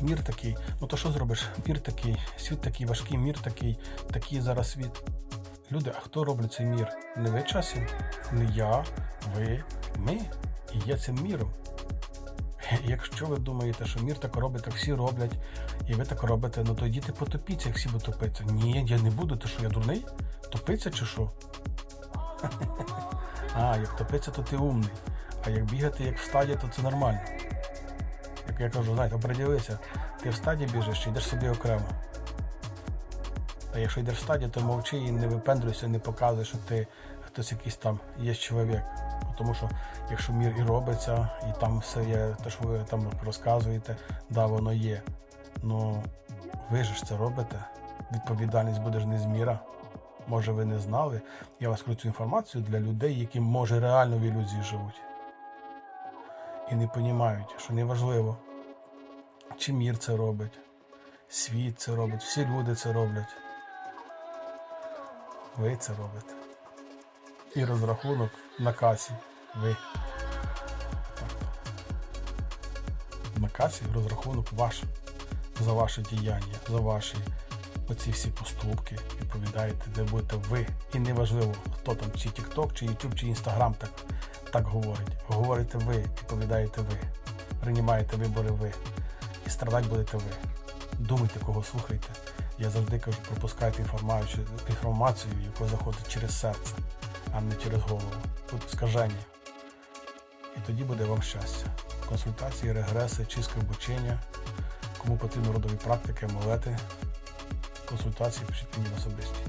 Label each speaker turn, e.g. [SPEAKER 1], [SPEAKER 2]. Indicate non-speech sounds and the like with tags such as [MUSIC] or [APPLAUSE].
[SPEAKER 1] Мір такий, ну то що зробиш? Мір такий, світ такий важкий, мір такий, такий зараз світ. Люди, а хто робить цей мір? Не ви часом? Не я, ви, ми і є цим міром. [LAUGHS] Якщо ви думаєте, що мір так робить, так всі роблять, і ви так робите, ну то йдіть потопіться, як всі будуть топитися. Ні, я не буду, ти що я дурний? Топиться чи що? [LAUGHS] А, як топиться, то ти умний. А як бігати, як в стаді, то це нормально. Як я кажу, знаєте, оприділися, ти в стаді біжиш чи йдеш собі окремо. А якщо йдеш в стаді, то мовчи і не випендрюйся, не показуй, що ти хтось якийсь там є чоловік. Тому що якщо мір і робиться, і там все є, те, що ви там розказуєте, да, воно є. Ну ви ж це робите. Відповідальність буде ж міра. Може, ви не знали. Я вас цю інформацію для людей, які може реально в ілюзії живуть. І не розуміють, що неважливо, чи мір це робить, світ це робить, всі люди це роблять. Ви це робите. І розрахунок на касі. Ви. На касі розрахунок ваш за ваші діяння, за ваші оці всі поступки. Відповідаєте, де будете ви. І неважливо, хто там, чи TikTok, чи YouTube, чи Instagram так, так говорить. Говорите ви, відповідаєте ви. Приймаєте вибори ви. І страдати будете ви. Думайте, кого слухаєте. Я завжди кажу, пропускайте інформацію, інформацію, яка заходить через серце, а не через голову. Тут скаження. І тоді буде вам щастя. Консультації, регреси, чистке обучення. Кому потрібно родові практики, молети, консультації, пишіть мені особисті.